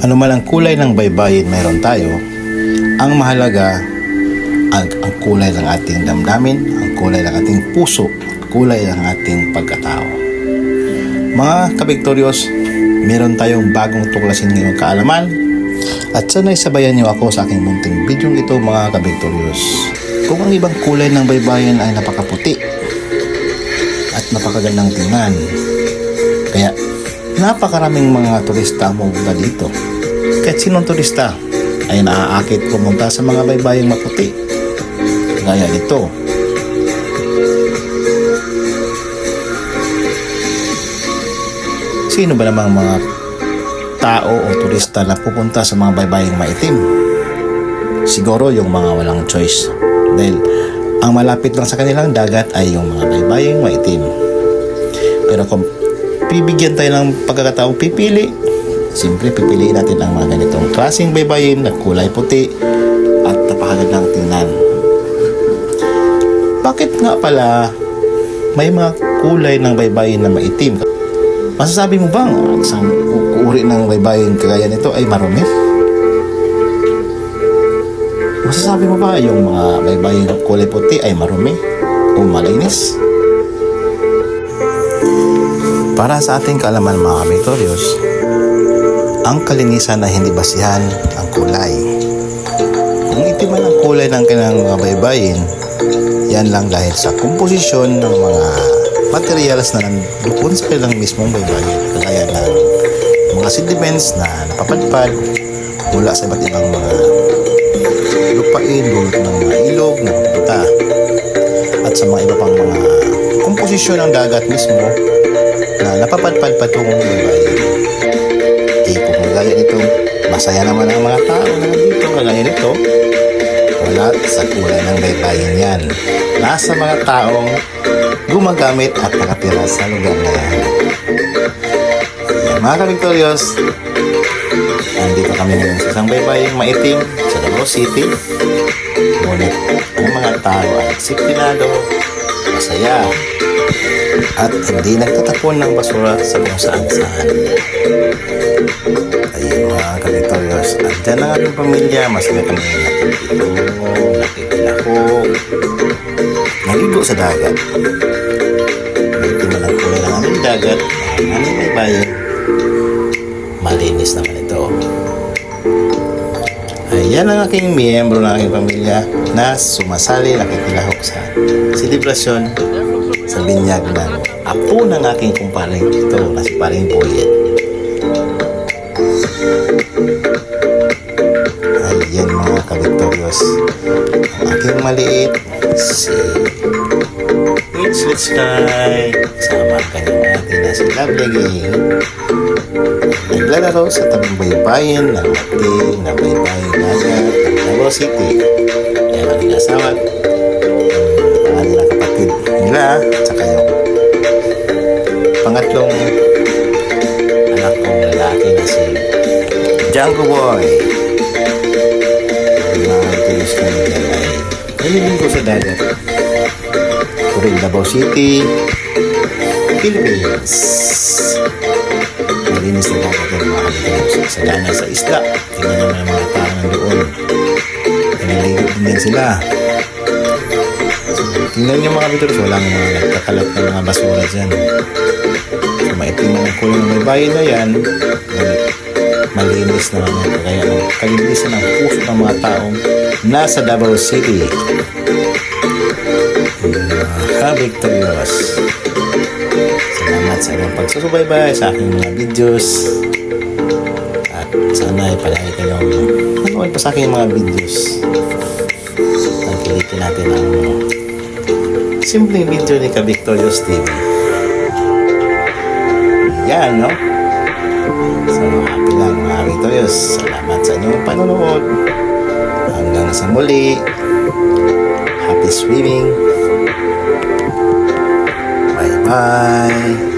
Ano man ang kulay ng baybayin meron tayo, ang mahalaga ang, ang kulay ng ating damdamin, ang kulay ng ating puso, kulay ng ating pagkatao. Mga kabiktoryos, meron tayong bagong tuklasin ngayong kaalaman at sana'y sabayan niyo ako sa aking munting bidyong ito mga kabiktoryos. Kung ang ibang kulay ng baybayin ay napakaputi at napakagandang tingnan, kaya napakaraming mga turista pumunta dito. Kahit sinong turista ay naaakit pumunta sa mga baybaying maputi. Gaya nito. Sino ba namang mga tao o turista na pupunta sa mga baybaying maitim? Siguro yung mga walang choice. Dahil ang malapit lang sa kanilang dagat ay yung mga baybaying maitim. Pero kung bibigyan tayo ng pagkakataong pipili, siyempre pipiliin natin ang mga ganitong klaseng baybayin na kulay puti at napakagandang tingnan. Bakit nga pala may mga kulay ng baybayin na maitim? Masasabi mo bang ang isang uri ng baybayin kagaya nito ay marumi? Masasabi mo ba yung mga baybayin ng kulay puti ay marumi o malinis? Para sa ating kaalaman mga kabiktoryos, ang kalinisan na hindi basihan ang kulay. Kung itim man ang kulay ng kanilang mga baybayin, yan lang dahil sa komposisyon ng mga materials na nandoon sa kanilang mismong baybayin. Kagaya ng mga sediments na napapadpad mula sa iba't ibang mga lupain, dulot ng mga ilog na pupunta at sa mga iba pang mga komposisyon ng dagat mismo na napapadpad patungong baybayin. Eh kung kagaya nito, masaya naman ang mga tao na dito kagaya nito, wala sa kulay ng baybayin yan. Nasa mga taong gumagamit at nakatira sa lugar na yan. Mga kabiktoryos, nandito kami ngayon sa isang baybaying maitim sa Davao City. Ngunit ang mga tao ay disiplinado, masaya, at hindi nagtatapon ng basura sa kung saan saan. Ayun mga kabiktoryos, andyan ang ating pamilya, masaya kami nakikito, nakikilako, naligo sa dagat. Hindi man ang kulay ng aming dagat, aming may bayan, malinis naman ito. Ayan ang aking miyembro ng aking pamilya na sumasali nakikilahok sa selebrasyon sa binyag ng apo ng aking kumparing ito na si paring Boyet. Ayan mga kabiktoryos. Ang aking maliit, si It's Let's Sky. Kasama ang kanyang ate na si Lovely Gang. Naglalaro sa tabing baybayin ng ating na baybayin dagat ng Davao City. Kaya ang inasawa nila at saka yung pangatlong anak kong lalaki na si Django Boy. Mga tulis ko nila ay nalilin ko sa dagat. Turing Davao City, Philippines. Malinis na dagat yung mga kabitang sa gana sa isla. Tingnan naman ang mga tao nandoon. Naliligo din sila. Tingnan niyo mga kabitang walang mga nagkakalat ng mga basura dyan. So, maitim ang kulay ng bayan na yan. Malinis naman yan. Kaya ang kalinisan ng puso ng mga taong nasa Davao City. Mga victorious. Salamat sa inyong pagsusubaybay sa aking mga videos. At sana ay palagi kayong nanood pa sa aking mga videos. Tangkilitin natin ang simpleng video ni Ka Victorious TV. Yan, no? So, happy lang mga Victorious. Salamat sa inyong panonood. Hanggang sa muli. Happy swimming. Bye-bye.